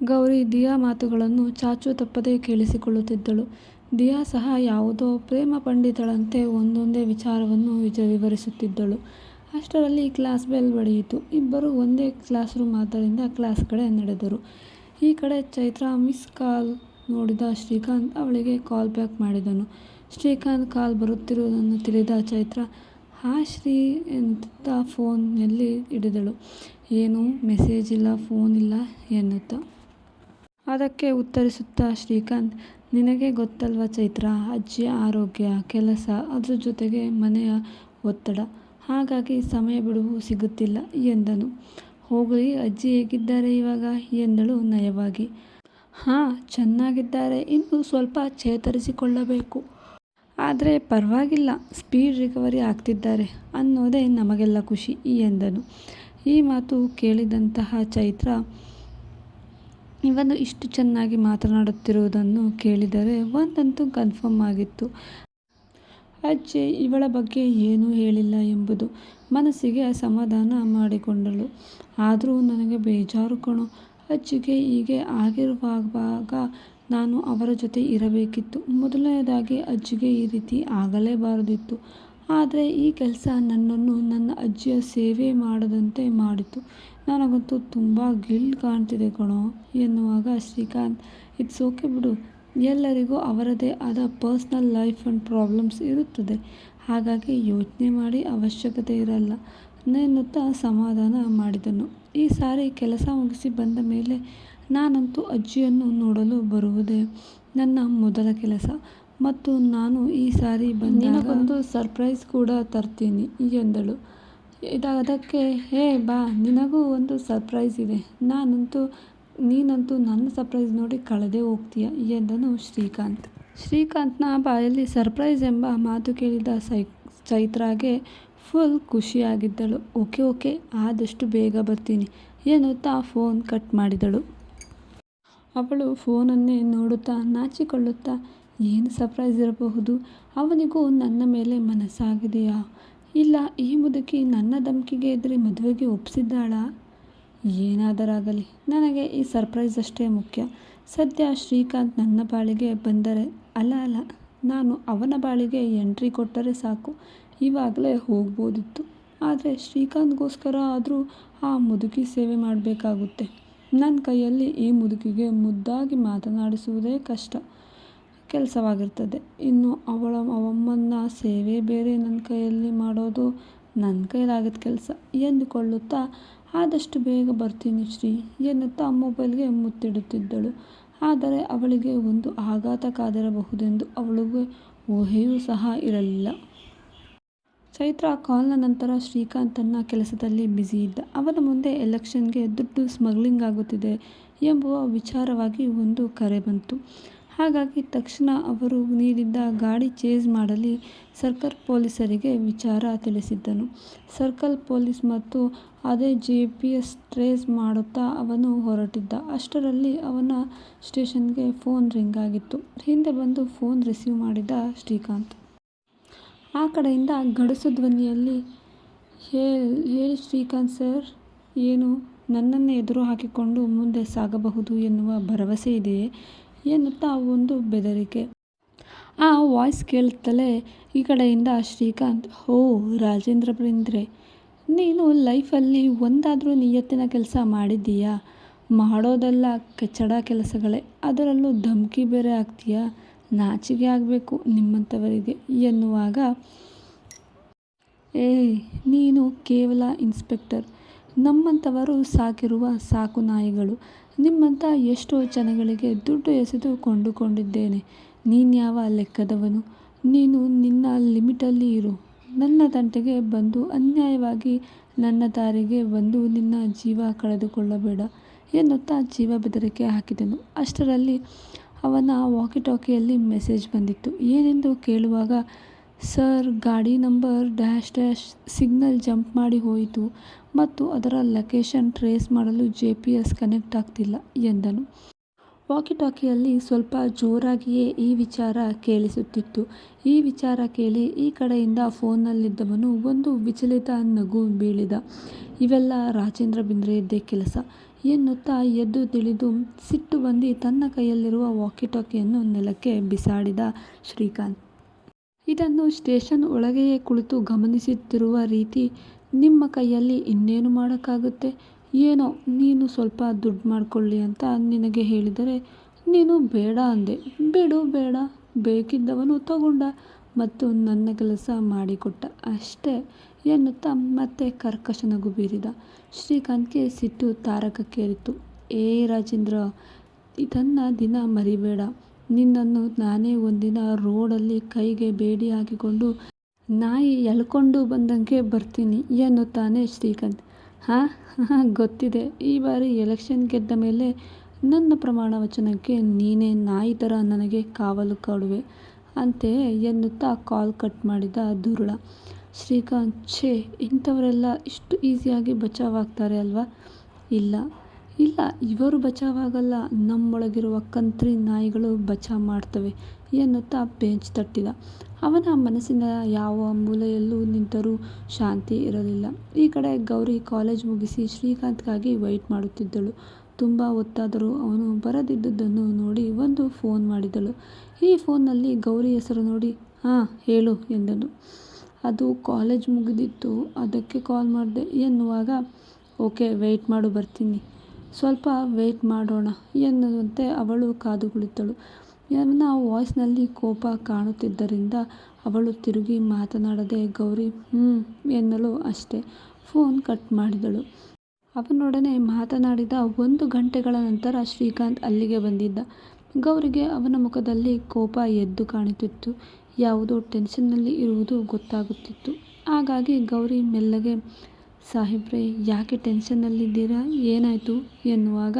ಗೌರಿ ದಿಯಾ ಮಾತುಗಳನ್ನು ಚಾಚೂ ತಪ್ಪದೆ ಕೇಳಿಸಿಕೊಳ್ಳುತ್ತಿದ್ದಳು. ದಿಯಾ ಸಹ ಯಾವುದೋ ಪ್ರೇಮ ಪಂಡಿತಳಂತೆ ಒಂದೊಂದೇ ವಿಚಾರವನ್ನು ವಿಜ ವಿವರಿಸುತ್ತಿದ್ದಳು. ಅಷ್ಟರಲ್ಲಿ ಕ್ಲಾಸ್ ಬೆಲ್ ಬಡಿಯಿತು. ಇಬ್ಬರೂ ಒಂದೇ ಕ್ಲಾಸ್ ರೂಮ್ ಆದ್ದರಿಂದ ಕ್ಲಾಸ್ ಕಡೆ ನಡೆದರು. ಈ ಕಡೆ ಚೈತ್ರಾ ಮಿಸ್ ಕಾಲ್ ನೋಡಿದ ಶ್ರೀಕಾಂತ್ ಅವಳಿಗೆ ಕಾಲ್ ಬ್ಯಾಕ್ ಮಾಡಿದನು. ಶ್ರೀಕಾಂತ್ ಕಾಲ್ ಬರುತ್ತಿರುವುದನ್ನು ತಿಳಿದ ಚೈತ್ರಾ, ಹಾ ಶ್ರೀ ಎನ್ನುತ್ತಾ ಫೋನ್ನಲ್ಲಿ ಹಿಡಿದಳು. ಏನು ಮೆಸೇಜ್ ಇಲ್ಲ, ಫೋನ್ ಇಲ್ಲ ಎನ್ನುತ್ತಾ. ಅದಕ್ಕೆ ಉತ್ತರಿಸುತ್ತಾ ಶ್ರೀಕಾಂತ್ ನಿನಗೆ ಗೊತ್ತಲ್ವಾ ಚೈತ್ರಾ ಅಜ್ಜಿಯ ಆರೋಗ್ಯ, ಕೆಲಸ ಅದರ ಜೊತೆಗೆ ಮನೆಯ ಒತ್ತಡ. ಹಾಗಾಗಿ ಸಮಯ ಬಿಡುವು ಸಿಗುತ್ತಿಲ್ಲ ಎಂದನು. ಹೋಗಲಿ ಅಜ್ಜಿ ಹೇಗಿದ್ದಾರೆ ಇವಾಗ ಎಂದಳು ನಯವಾಗಿ. ಹಾಂ ಚೆನ್ನಾಗಿದ್ದಾರೆ ಇನ್ನು ಸ್ವಲ್ಪ ಚೇತರಿಸಿಕೊಳ್ಳಬೇಕು. ಆದರೆ ಪರವಾಗಿಲ್ಲ ಸ್ಪೀಡ್ ರಿಕವರಿ ಆಗ್ತಿದ್ದಾರೆ ಅನ್ನೋದೇ ನಮಗೆಲ್ಲ ಖುಷಿ ಎಂದನು. ಈ ಮಾತು ಕೇಳಿದಂತಹ ಚೈತ್ರಾ ಇವನು ಇಷ್ಟು ಚೆನ್ನಾಗಿ ಮಾತನಾಡುತ್ತಿರುವುದನ್ನು ಕೇಳಿದರೆ ಒಂದಂತೂ ಕನ್ಫರ್ಮ್ ಆಗಿತ್ತು. ಅಜ್ಜಿ, ಇವಳ ಬಗ್ಗೆ ಏನೂ ಹೇಳಿಲ್ಲ ಎಂಬುದು. ಮನಸ್ಸಿಗೆ ಸಮಾಧಾನ ಮಾಡಿಕೊಂಡಳು. ಆದರೂ ನನಗೆ ಬೇಜಾರು ಕಣೋ. ಅಜ್ಜಿಗೆ ಹೀಗೆ ಆಗಿರುವಾಗ ನಾನು ಅವರ ಜೊತೆ ಇರಬೇಕಿತ್ತು. ಮೊದಲನೆಯದಾಗಿ ಅಜ್ಜಿಗೆ ಈ ರೀತಿ ಆಗಲೇಬಾರದಿತ್ತು. ಆದ್ರೆ ಈ ಕೆಲಸ ನನ್ನನ್ನು ನನ್ನ ಅಜ್ಜಿಯ ಸೇವೆ ಮಾಡದಂತೆ ಮಾಡಿತು. ನನಗಂತೂ ತುಂಬ ಗಿಲ್ಟ್ ಕಾಣ್ತಿದೆ ಕಣೋ ಎನ್ನುವಾಗ ಶ್ರೀಕಾಂತ್, ಇಟ್ಸ್ ಓಕೆ ಬಿಡು. ಎಲ್ಲರಿಗೂ ಅವರದೇ ಆದ ಪರ್ಸ್ನಲ್ ಲೈಫ್ ಅಂಡ್ ಪ್ರಾಬ್ಲಮ್ಸ್ ಇರುತ್ತದೆ. ಹಾಗಾಗಿ ಯೋಚನೆ ಮಾಡಿ ಅವಶ್ಯಕತೆ ಇರಲ್ಲ ಎನ್ನುತ್ತಾ ಸಮಾಧಾನ ಮಾಡಿದನು. ಈ ಸಾರಿ ಕೆಲಸ ಮುಗಿಸಿ ಬಂದ ಮೇಲೆ ನಾನಂತೂ ಅಜ್ಜಿಯನ್ನು ನೋಡಲು ಬರುವುದೇ ನನ್ನ ಮೊದಲ ಕೆಲಸ ಮತ್ತು ನಾನು ಈ ಸಾರಿ ಬಂದಾಗ ನಿನಗೊಂದು ಸರ್ಪ್ರೈಸ್ ಕೂಡ ತರ್ತೀನಿ ಎಂದಳು. ಅದಕ್ಕೆ ಹೇ, ಬಾ, ನಿನಗೂ ಒಂದು ಸರ್ಪ್ರೈಸ್ ಇದೆ. ನಾನಂತೂ, ನೀನಂತೂ ನನ್ನ ಸರ್ಪ್ರೈಸ್ ನೋಡಿ ಕಳೆದೇ ಹೋಗ್ತೀಯ ಎಂದನು ಶ್ರೀಕಾಂತ್. ಶ್ರೀಕಾಂತ್ನ ಬಾಯಲ್ಲಿ ಸರ್ಪ್ರೈಸ್ ಎಂಬ ಮಾತು ಕೇಳಿದ ಚೈತ್ರಾಗೆ ಫುಲ್ ಖುಷಿಯಾಗಿದ್ದಳು. ಓಕೆ ಓಕೆ, ಆದಷ್ಟು ಬೇಗ ಬರ್ತೀನಿ, ಎನ್ನುತ್ತಾ ಫೋನ್ ಕಟ್ ಮಾಡಿದಳು. ಅವಳು ಫೋನನ್ನೇ ನೋಡುತ್ತಾ ನಾಚಿಕೊಳ್ಳುತ್ತಾ ಏನು ಸರ್ಪ್ರೈಸ್ ಇರಬಹುದು. ಅವನಿಗೂ ನನ್ನ ಮೇಲೆ ಮನಸ್ಸಾಗಿದೆಯಾ ಇಲ್ಲ, ಈ ಮುದುಕಿ ನನ್ನ ಧಮಕಿಗೆ ಎದುರಿ ಮದುವೆಗೆ ಒಪ್ಪಿಸಿದ್ದಾಳಾ ಏನಾದರಾಗಲಿ, ನನಗೆ ಈ ಸರ್ಪ್ರೈಸ್ ಅಷ್ಟೇ ಮುಖ್ಯ. ಸದ್ಯ ಶ್ರೀಕಾಂತ್ ನನ್ನ ಬಾಳಿಗೆ ಬಂದರೆ, ಅಲ್ಲ ಅಲ್ಲ, ನಾನು ಅವನ ಬಾಳಿಗೆ ಎಂಟ್ರಿ ಕೊಟ್ಟರೆ ಸಾಕು ಇವಾಗಲೇ ಹೋಗ್ಬೋದಿತ್ತು. ಆದರೆ ಶ್ರೀಕಾಂತ್ಗೋಸ್ಕರ ಆದರೂ ಆ ಮುದುಕಿ ಸೇವೆ ಮಾಡಬೇಕಾಗುತ್ತೆ ನನ್ನ ಕೈಯಲ್ಲಿ ಈ ಮುದುಕಿಗೆ ಮುದ್ದಾಗಿ ಮಾತನಾಡಿಸುವುದೇ ಕಷ್ಟ ಕೆಲ್ಸವಾಗಿರ್ತದೆ. ಇನ್ನು ಅವಳ ಅವಮ್ಮನ ಸೇವೆ ಬೇರೆ ನನ್ನ ಕೈಯಲ್ಲಿ ಮಾಡೋದು ನನ್ನ ಕೈಲಾಗದ ಕೆಲಸ ಎಂದುಕೊಳ್ಳುತ್ತಾ, ಆದಷ್ಟು ಬೇಗ ಬರ್ತೀನಿ ಶ್ರೀ ಎನ್ನುತ್ತಾ ಮೊಬೈಲ್ಗೆ ಮುತ್ತಿಡುತ್ತಿದ್ದಳು. ಆದರೆ ಅವಳಿಗೆ ಒಂದು ಆಘಾತ ಕಾದಿರಬಹುದೆಂದು ಅವಳಿಗೆ ಊಹೆಯೂ ಸಹ ಇರಲಿಲ್ಲ. ಚೈತ್ರಾ ಕಾಲ್ನ ನಂತರ ಶ್ರೀಕಾಂತ್ ತನ್ನ ಕೆಲಸದಲ್ಲಿ ಬ್ಯುಸಿ ಇದ್ದ. ಅವನ ಮುಂದೆ ಎಲೆಕ್ಷನ್ಗೆ ದುಡ್ಡು ಸ್ಮಗ್ಲಿಂಗ್ ಆಗುತ್ತಿದೆ ಎಂಬುವ ವಿಚಾರವಾಗಿ ಒಂದು ಕರೆ ಬಂತು. ಹಾಗಾಗಿ ತಕ್ಷಣ ಅವರು ನೀಡಿದ್ದ ಗಾಡಿ ಚೇಸ್ ಮಾಡಲಿ ಸರ್ಕಲ್ ಪೊಲೀಸರಿಗೆ ವಿಚಾರ ತಿಳಿಸಿದ್ದನು. ಸರ್ಕಲ್ ಪೊಲೀಸ್ ಮತ್ತು ಅದೇ ಜಿ ಪಿ ಎಸ್ ಟ್ರೇಸ್ ಮಾಡುತ್ತಾ ಅವನು ಹೊರಟಿದ್ದ. ಅಷ್ಟರಲ್ಲಿ ಅವನ ಸ್ಟೇಷನ್ಗೆ ಫೋನ್ ರಿಂಗ್ ಆಗಿತ್ತು. ಹಿಂದೆ ಬಂದು ಫೋನ್ ರಿಸೀವ್ ಮಾಡಿದ ಶ್ರೀಕಾಂತ್. ಆ ಕಡೆಯಿಂದ ಗಡಸು ಧ್ವನಿಯಲ್ಲಿ ಹೇಳಿ ಶ್ರೀಕಾಂತ್ ಸರ್, ಏನು ನನ್ನನ್ನು ಎದುರು ಹಾಕಿಕೊಂಡು ಮುಂದೆ ಸಾಗಬಹುದು ಎನ್ನುವ ಭರವಸೆ ಇದೆಯೇ ಎನ್ನುತ್ತಾ ಒಂದು ಬೆದರಿಕೆ. ಆ ವಾಯ್ಸ್ ಕೇಳ್ತಲೇ ಈ ಕಡೆಯಿಂದ ಶ್ರೀಕಾಂತ್ ಓ ರಾಜೇಂದ್ರ ಬೇಂದ್ರೆ ನೀನು ಲೈಫಲ್ಲಿ ಒಂದಾದರೂ ನಿಯತ್ತಿನ ಕೆಲಸ ಮಾಡಿದ್ದೀಯಾ? ಮಾಡೋದೆಲ್ಲ ಕೆಚ್ಚಡ ಕೆಲಸಗಳೇ. ಅದರಲ್ಲೂ ಧಮ್ಕಿ ಬೇರೆ ಆಗ್ತೀಯಾ? ನಾಚಿಕೆ ಆಗಬೇಕು ನಿಮ್ಮಂಥವರಿಗೆ, ಎನ್ನುವಾಗ, ಏ, ನೀನು ಕೇವಲ ಇನ್ಸ್ಪೆಕ್ಟರ್. ನಮ್ಮಂಥವರು ಸಾಕಿರುವ ಸಾಕು ನಾಯಿಗಳು. ನಿಮ್ಮಂಥ ಎಷ್ಟೋ ಜನಗಳಿಗೆ ದುಡ್ಡು ಎಸೆದು ಕೊಂಡುಕೊಂಡಿದ್ದೇನೆ ನೀನ್ಯಾವ ಲೆಕ್ಕದವನು ನೀನು ನಿನ್ನ ಲಿಮಿಟಲ್ಲಿ ಇರು ನನ್ನ ತಂಟೆಗೆ ಬಂದು ಅನ್ಯಾಯವಾಗಿ ನನ್ನ ದಾರಿಗೆ ಬಂದು ನಿನ್ನ ಜೀವ ಕಳೆದುಕೊಳ್ಳಬೇಡ ಎನ್ನುತ್ತಾ ಜೀವ ಬೆದರಿಕೆ ಹಾಕಿದನು. ಅಷ್ಟರಲ್ಲಿ ಅವನ ವಾಕಿ ಟಾಕಿಯಲ್ಲಿ ಮೆಸೇಜ್ ಬಂದಿತ್ತು. ಏನೆಂದು ಕೇಳುವಾಗ ಸರ್, ಗಾಡಿ number dash dash signal jump ಮಾಡಿ ಹೋಯಿತು ಮತ್ತು ಅದರ ಲೊಕೇಶನ್ ಟ್ರೇಸ್ ಮಾಡಲು ಜೆ ಪಿ ಎಸ್ ಕನೆಕ್ಟ್ ಆಗ್ತಿಲ್ಲ ಎಂದನು. ವಾಕಿ ಟಾಕಿಯಲ್ಲಿ ಸ್ವಲ್ಪ ಜೋರಾಗಿಯೇ ಈ ವಿಚಾರ ಕೇಳಿಸುತ್ತಿತ್ತು. ಈ ವಿಚಾರ ಕೇಳಿ ಈ ಕಡೆಯಿಂದ ಫೋನ್ನಲ್ಲಿದ್ದವನು ಒಂದು ವಿಚಲಿತ ನಗು ಬೀಳಿದ. ಇವೆಲ್ಲ ರಾಜೇಂದ್ರ ಬಿಂದ್ರೆಯದ್ದೇ ಕೆಲಸ ಎನ್ನುತ್ತಾ ಎದ್ದು ತಿಳಿದು ಸಿಟ್ಟು ಬಂದು ತನ್ನ ಕೈಯಲ್ಲಿರುವ ವಾಕಿ ಟಾಕಿಯನ್ನು ನೆಲಕ್ಕೆ ಬಿಸಾಡಿದ ಶ್ರೀಕಾಂತ್. ಇದನ್ನು ಸ್ಟೇಷನ್ ಒಳಗೆಯೇ ಕುಳಿತು ಗಮನಿಸುತ್ತಿರುವ ರೀತಿ ನಿಮ್ಮ ಕೈಯಲ್ಲಿ ಇನ್ನೇನು ಮಾಡೋಕ್ಕಾಗುತ್ತೆ? ಏನೋ, ನೀನು ಸ್ವಲ್ಪ ದುಡ್ಡು ಮಾಡಿಕೊಳ್ಳಿ ಅಂತ ನಿನಗೆ ಹೇಳಿದರೆ, ನೀನು ಬೇಡ ಅಂದೆ. ಬಿಡು, ಬೇಡ. ಬೇಕಿದ್ದವನು ತಗೊಂಡ ಮತ್ತು ನನ್ನ ಕೆಲಸ ಮಾಡಿಕೊಟ್ಟ. ಅಷ್ಟೇ ಎನ್ನುತ್ತಾ ಮತ್ತೆ ಕರ್ಕಶ ನಗು ಬೀರಿದ ಶ್ರೀಕಾಂತ್ಗೆ ಸಿಟ್ಟು ತಾರಕಕ್ಕೇರಿತು. ಏ ರಾಜೇಂದ್ರ, ಇದನ್ನು ದಿನ ಮರಿಬೇಡ. ನಿನ್ನನ್ನು ನಾನೇ ಒಂದಿನ ರೋಡಲ್ಲಿ ಕೈಗೆ ಬೇಡಿ ಹಾಕಿಕೊಂಡು ನಾಯಿ ಎಳ್ಕೊಂಡು ಬಂದಂಗೆ ಬರ್ತೀನಿ ಎನ್ನುತ್ತಾನೆ ಶ್ರೀಕಾಂತ್. ಹಾಂ ಹಾಂ ಗೊತ್ತಿದೆ. ಈ ಬಾರಿ ಎಲೆಕ್ಷನ್ ಗೆದ್ದ ಮೇಲೆ ನನ್ನ ಪ್ರಮಾಣ ವಚನಕ್ಕೆ ನೀನೇ ನಾಯಿ ಥರ ನನಗೆ ಕಾವಲು ಕಾಡುವೆ ಅಂತೆ ಎನ್ನುತ್ತಾ ಕಾಲ್ ಕಟ್ ಮಾಡಿದ ದುರುಳ. ಶ್ರೀಕಾಂತ್, ಛೇ, ಇಂಥವರೆಲ್ಲ ಇಷ್ಟು ಈಸಿಯಾಗಿ ಬಚಾವಾಗ್ತಾರೆ ಅಲ್ವಾ? ಇಲ್ಲ. ಇಲ್ಲ, ಇವರು ಬಚಾವಾಗಲ್ಲ, ನಮ್ಮೊಳಗಿರುವ ಕಂತ್ರಿ ನಾಯಿಗಳು ಬಚಾವ್ ಮಾಡ್ತವೆ ಎನ್ನುತ್ತಾ ಬೆಂಚ್ ತಟ್ಟಿದ. ಅವನ ಮನಸ್ಸಿನ ಯಾವ ಮೂಲೆಯಲ್ಲೂ ನಿಂತರೂ ಶಾಂತಿ ಇರಲಿಲ್ಲ. ಈ ಕಡೆ ಗೌರಿ ಕಾಲೇಜ್ ಮುಗಿಸಿ ಶ್ರೀಕಾಂತ್ಗಾಗಿ ವೆಯ್ಟ್ ಮಾಡುತ್ತಿದ್ದಳು. ತುಂಬ ಹೊತ್ತಾದರೂ ಅವನು ಬರದಿದ್ದುದನ್ನು ನೋಡಿ ಒಂದು ಫೋನ್ ಮಾಡಿದಳು. ಈ ಫೋನ್ನಲ್ಲಿ ಗೌರಿ ಹೆಸರು ನೋಡಿ, ಹಾಂ, ಹೇಳು, ಎಂದನು. ಅದು ಕಾಲೇಜ್ ಮುಗಿದಿತ್ತು, ಅದಕ್ಕೆ ಕಾಲ್ ಮಾಡಿದೆ ಎನ್ನುವಾಗ, ಓಕೆ ವೆಯ್ಟ್ ಮಾಡು, ಬರ್ತೀನಿ. ಸ್ವಲ್ಪ ವೇಟ್ ಮಾಡೋಣ ಎನ್ನುವಂತೆ ಅವಳು ಕಾದು ಕುಳಿತಳು ಅವನ ವಾಯ್ಸ್ನಲ್ಲಿ ಕೋಪ ಕಾಣುತ್ತಿದ್ದರಿಂದ ಅವಳು ತಿರುಗಿ ಮಾತನಾಡದೆ, ಗೌರಿ ಹ್ಞೂ ಎನ್ನಲು ಅಷ್ಟೇ ಫೋನ್ ಕಟ್ ಮಾಡಿದಳು. ಅವನೊಡನೆ ಮಾತನಾಡಿದ ಒಂದು ಗಂಟೆಗಳ ನಂತರ ಶ್ರೀಕಾಂತ್ ಅಲ್ಲಿಗೆ ಬಂದಿದ್ದ. ಗೌರಿಗೆ ಅವನ ಮುಖದಲ್ಲಿ ಕೋಪ ಎದ್ದು ಕಾಣುತ್ತಿತ್ತು. ಯಾವುದೋ ಟೆನ್ಷನ್ನಲ್ಲಿ ಇರುವುದು ಗೊತ್ತಾಗುತ್ತಿತ್ತು. ಹಾಗಾಗಿ ಗೌರಿ ಮೆಲ್ಲಗೆ ಸಾಹೇಬ್ರೆ, ಯಾಕೆ ಟೆನ್ಷನ್ನಲ್ಲಿದ್ದೀರಾ? ಏನಾಯಿತು? ಎನ್ನುವಾಗ,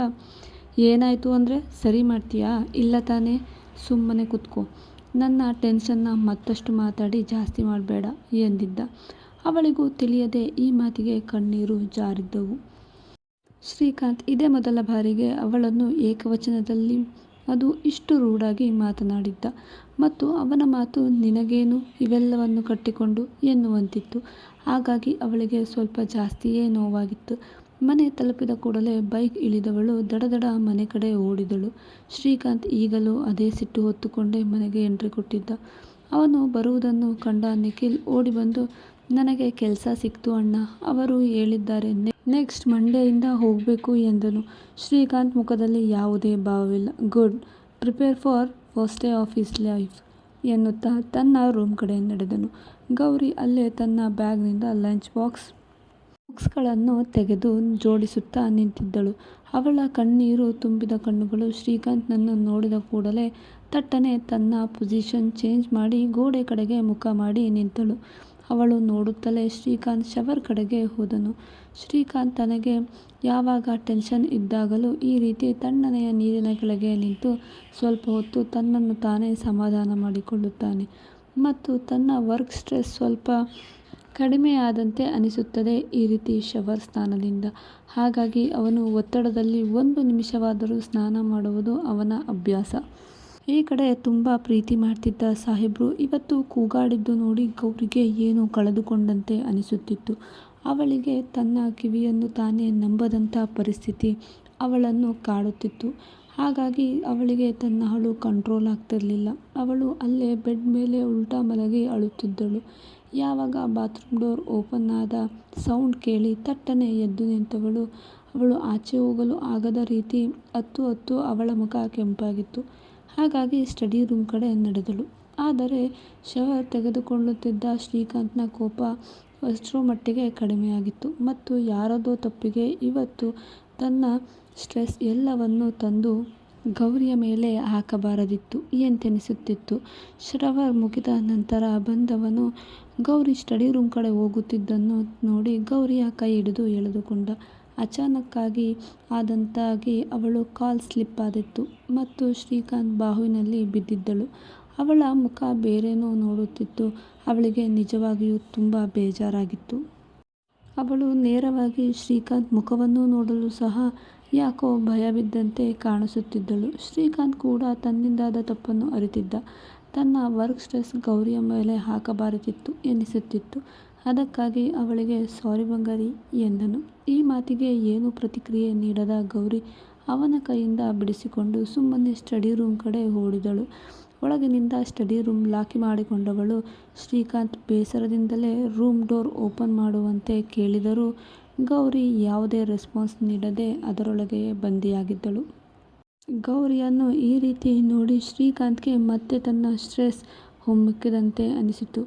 ಏನಾಯಿತು ಅಂದರೆ, ಸರಿ ಮಾಡ್ತೀಯಾ? ಇಲ್ಲ ತಾನೇ, ಸುಮ್ಮನೆ ಕೂತ್ಕೋ. ನನ್ನ ಟೆನ್ಷನ್ನ ಮತ್ತಷ್ಟು ಮಾತಾಡಿ ಜಾಸ್ತಿ ಮಾಡಬೇಡ ಎಂದಿದ್ದ. ಅವಳಿಗೂ ತಿಳಿಯದೆ ಈ ಮಾತಿಗೆ ಕಣ್ಣೀರು ಜಾರಿದ್ದವು. ಶ್ರೀಕಾಂತ್ ಇದೇ ಮೊದಲ ಬಾರಿಗೆ ಅವಳನ್ನು ಏಕವಚನದಲ್ಲಿ ಅದು ಇಷ್ಟು ರೂಢಾಗಿ ಮಾತನಾಡಿದ್ದ. ಮತ್ತು ಅವನ ಮಾತು ನಿನಗೇನು? ಇವೆಲ್ಲವನ್ನು ಕಟ್ಟಿಕೊಂಡು ಎನ್ನುವಂತಿತ್ತು. ಹಾಗಾಗಿ ಅವಳಿಗೆ ಸ್ವಲ್ಪ ಜಾಸ್ತಿಯೇ ನೋವಾಗಿತ್ತು. ಮನೆ ತಲುಪಿದ ಕೂಡಲೇ ಬೈಕ್ ಇಳಿದವಳು ದಡದಡ ಮನೆ ಕಡೆ ಓಡಿದಳು. ಶ್ರೀಕಾಂತ್ ಈಗಲೂ ಅದೇ ಸಿಟ್ಟು ಹೊತ್ತುಕೊಂಡೇ ಮನೆಗೆ ಎಂಟ್ರಿ ಕೊಟ್ಟಿದ್ದ. ಅವನು ಬರುವುದನ್ನು ಕಂಡ ನಿಖಿಲ್ ಓಡಿ ಬಂದು, ನನಗೆ ಕೆಲಸ ಸಿಕ್ತು ಅಣ್ಣ. ಅವರು ಹೇಳಿದ್ದಾರೆ ನೆಕ್ಸ್ಟ್ ಮಂಡೆಯಿಂದ ಹೋಗಬೇಕು ಎಂದನು. ಶ್ರೀಕಾಂತ್ ಮುಖದಲ್ಲಿ ಯಾವುದೇ ಭಾವವಿಲ್ಲ. Good. Prepare for first day office life ಎನ್ನುತ್ತಾ ತನ್ನ ರೂಮ್ ಕಡೆ ನಡೆದನು. ಗೌರಿ ಅಲ್ಲೇ ತನ್ನ ಬ್ಯಾಗ್ನಿಂದ ಲಂಚ್ ಬಾಕ್ಸ್, ಬಾಕ್ಸ್ಗಳನ್ನು ತೆಗೆದು ಜೋಡಿಸುತ್ತಾ ನಿಂತಿದ್ದಳು. ಅವಳ ಕಣ್ಣೀರು ತುಂಬಿದ ಕಣ್ಣುಗಳು ಶ್ರೀಕಾಂತ್ನನ್ನು ನೋಡಿದ ಕೂಡಲೇ ತಟ್ಟನೆ ತನ್ನ ಪೊಸಿಷನ್ ಚೇಂಜ್ ಮಾಡಿ ಗೋಡೆ ಕಡೆಗೆ ಮುಖ ಮಾಡಿ ನಿಂತಳು. ಅವಳು ನೋಡುತ್ತಲೇ ಶ್ರೀಕಾಂತ್ ಶವರ್ ಕಡೆಗೆ ಹೋದನು. ಶ್ರೀಕಾಂತ್ ತನಗೆ ಯಾವಾಗ ಟೆನ್ಷನ್ ಇದ್ದಾಗಲೂ ಈ ರೀತಿ ತಣ್ಣನೆಯ ನೀರಿನ ಕೆಳಗೆ ನಿಂತು ಸ್ವಲ್ಪ ಹೊತ್ತು ತನ್ನನ್ನು ತಾನೇ ಸಮಾಧಾನ ಮಾಡಿಕೊಳ್ಳುತ್ತಾನೆ. ಮತ್ತು ತನ್ನ ವರ್ಕ್ ಸ್ಟ್ರೆಸ್ ಸ್ವಲ್ಪ ಕಡಿಮೆಯಾದಂತೆ ಅನಿಸುತ್ತದೆ ಈ ರೀತಿ ಶವರ್ ಸ್ನಾನದಿಂದ. ಹಾಗಾಗಿ ಅವನು ಒತ್ತಡದಲ್ಲಿ ಒಂದು ನಿಮಿಷವಾದರೂ ಸ್ನಾನ ಮಾಡುವುದು ಅವನ ಅಭ್ಯಾಸ. ಈ ಕಡೆ ತುಂಬ ಪ್ರೀತಿ ಮಾಡ್ತಿದ್ದ ಸಾಹೇಬರು. ಇವತ್ತು ಕೂಗಾಡಿದ್ದು ನೋಡಿ ಗೌರಿಗೆ ಏನೋ ಕಳೆದುಕೊಂಡಂತೆ ಅನಿಸುತ್ತಿತ್ತು. ಅವಳಿಗೆ ತನ್ನ ಕಿವಿಯನ್ನು ತಾನೇ ನಂಬದಂಥ ಪರಿಸ್ಥಿತಿ ಅವಳನ್ನು ಕಾಡುತ್ತಿತ್ತು. ಹಾಗಾಗಿ ಅವಳಿಗೆ ತನ್ನ ಅಳು ಕಂಟ್ರೋಲ್ ಆಗ್ತಿರಲಿಲ್ಲ. ಅವಳು ಅಲ್ಲೇ ಬೆಡ್ ಮೇಲೆ ಉಲ್ಟಾ ಮಲಗಿ ಅಳುತ್ತಿದ್ದಳು. ಯಾವಾಗ ಬಾತ್ರೂಮ್ ಡೋರ್ ಓಪನ್ ಆದ ಸೌಂಡ್ ಕೇಳಿ ತಟ್ಟನೆ ಎದ್ದು ನಿಂತವಳು. ಅವಳು ಆಚೆ ಹೋಗಲು ಆಗದ ರೀತಿ ಹತ್ತು ಹತ್ತು ಅವಳ ಮುಖ ಕೆಂಪಾಗಿತ್ತು. ಹಾಗಾಗಿ ಸ್ಟಡಿ ರೂಮ್ ಕಡೆ ನಡೆದಳು. ಆದರೆ ಶವ ತೆಗೆದುಕೊಳ್ಳುತ್ತಿದ್ದ ಶ್ರೀಕಾಂತ್ನ ಕೋಪ ಅಷ್ಟರ ಮಟ್ಟಿಗೆ ಕಡಿಮೆಯಾಗಿತ್ತು. ಮತ್ತು ಯಾರದೋ ತಪ್ಪಿಗೆ ಇವತ್ತು ತನ್ನ ಸ್ಟ್ರೆಸ್ ಎಲ್ಲವನ್ನೂ ತಂದು ಗೌರಿಯ ಮೇಲೆ ಹಾಕಬಾರದಿತ್ತು ಎಂತೆನಿಸುತ್ತಿತ್ತು. ಶ್ರವರ್ ಮುಗಿದ ನಂತರ ಬಂದವನು ಗೌರಿ ಸ್ಟಡಿ ರೂಮ್ ಕಡೆ ಹೋಗುತ್ತಿದ್ದನ್ನು ನೋಡಿ ಗೌರಿಯ ಕೈ ಹಿಡಿದು ಎಳೆದುಕೊಂಡ. ಅಚಾನಕ್ಕಾಗಿ ಆದಂತಾಗಿ ಅವಳು ಕಾಲ್ ಸ್ಲಿಪ್ ಆದಿತ್ತು ಮತ್ತು ಶ್ರೀಕಾಂತ್ ಬಾಹುವಿನಲ್ಲಿ ಬಿದ್ದಿದ್ದಳು ಅವಳ ಮುಖ ಬೇರೇನೋ ನೋಡುತ್ತಿತ್ತು ಅವಳಿಗೆ ನಿಜವಾಗಿಯೂ ತುಂಬ ಬೇಜಾರಾಗಿತ್ತು ಅವಳು ನೇರವಾಗಿ ಶ್ರೀಕಾಂತ್ ಮುಖವನ್ನು ನೋಡಲು ಸಹ ಯಾಕೋ ಭಯವಿದ್ದಂತೆ ಕಾಣಿಸುತ್ತಿದ್ದಳು. ಶ್ರೀಕಾಂತ್ ಕೂಡ ತನ್ನಿಂದಾದ ತಪ್ಪನ್ನು ಅರಿತಿದ್ದ. ತನ್ನ ವರ್ಕ್ ಸ್ಟ್ರೆಸ್ ಗೌರಿಯ ಮೇಲೆ ಹಾಕಬಾರದಿತ್ತು ಎನ್ನಿಸುತ್ತಿತ್ತು. ಅದಕ್ಕಾಗಿ ಅವಳಿಗೆ, ಸಾರಿ ಬಂಗಾರಿ, ಎಂದನು. ಈ ಮಾತಿಗೆ ಏನೂ ಪ್ರತಿಕ್ರಿಯೆ ನೀಡದ ಗೌರಿ ಅವನ ಕೈಯಿಂದ ಬಿಡಿಸಿಕೊಂಡು ಸುಮ್ಮನೆ ಸ್ಟಡಿ ರೂಮ್ ಕಡೆ ಓಡಿದಳು. ಒಳಗಿನಿಂದ ಸ್ಟಡಿ ರೂಮ್ ಲಾಕಿ ಮಾಡಿಕೊಂಡವಳು ಶ್ರೀಕಾಂತ್ ಬೇಸರದಿಂದಲೇ ರೂಮ್ ಡೋರ್ ಓಪನ್ ಮಾಡುವಂತೆ ಕೇಳಿದರೂ ಗೌರಿ ಯಾವುದೇ ರೆಸ್ಪಾನ್ಸ್ ನೀಡದೆ ಅದರೊಳಗೆಯೇ ಬಂದಿಯಾಗಿದ್ದಳು. ಗೌರಿಯನ್ನು ಈ ರೀತಿ ನೋಡಿ ಶ್ರೀಕಾಂತ್ಗೆ ಮತ್ತೆ ತನ್ನ ಸ್ಟ್ರೆಸ್ ಹೊಮ್ಮಿಕ್ಕಿದಂತೆ ಅನಿಸಿತು.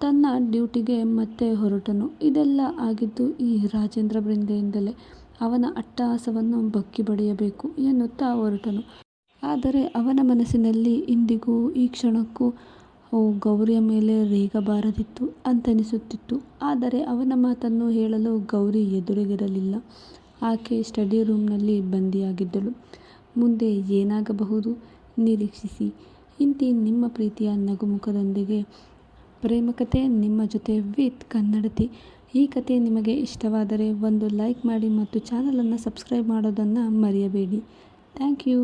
ತನ್ನ ಡ್ಯೂಟಿಗೆ ಮತ್ತೆ ಹೊರಟನು. ಇದೆಲ್ಲ ಆಗಿದ್ದು ಈ ರಾಜೇಂದ್ರ ಬೃಂದೆಯಿಂದಲೇ ಅವನ ಅಟ್ಟಹಾಸವನ್ನು ಬಕ್ಕಿ ಬಡಿಯಬೇಕು ಎನ್ನುತ್ತಾ ಹೊರಟನು. ಆದರೆ ಅವನ ಮನಸ್ಸಿನಲ್ಲಿ ಇಂದಿಗೂ ಈ ಕ್ಷಣಕ್ಕೂ ಗೌರಿಯ ಮೇಲೆ ರೇಗಬಾರದಿತ್ತು ಅಂತನಿಸುತ್ತಿತ್ತು. ಆದರೆ ಅವನ ಮಾತನ್ನು ಹೇಳಲು ಗೌರಿ ಎದುರಿಗಿರಲಿಲ್ಲ. ಆಕೆ ಸ್ಟಡಿ ರೂಮ್ನಲ್ಲಿ ಬಂದಿಯಾಗಿದ್ದಳು. ಮುಂದೆ ಏನಾಗಬಹುದು? ನಿರೀಕ್ಷಿಸಿ. ಇಂತಿ ನಿಮ್ಮ ಪ್ರೀತಿಯ ನಗುಮುಖದೊಂದಿಗೆ ಪ್ರೇಮಕಥೆ ನಿಮ್ಮ ಜೊತೆ ವಿತ್ ಕನ್ನಡತಿ. ಈ ಕಥೆ ನಿಮಗೆ ಇಷ್ಟವಾದರೆ ಒಂದು ಲೈಕ್ ಮಾಡಿ ಮತ್ತು ಚಾನಲನ್ನು ಸಬ್ಸ್ಕ್ರೈಬ್ ಮಾಡೋದನ್ನು ಮರೆಯಬೇಡಿ. Thank you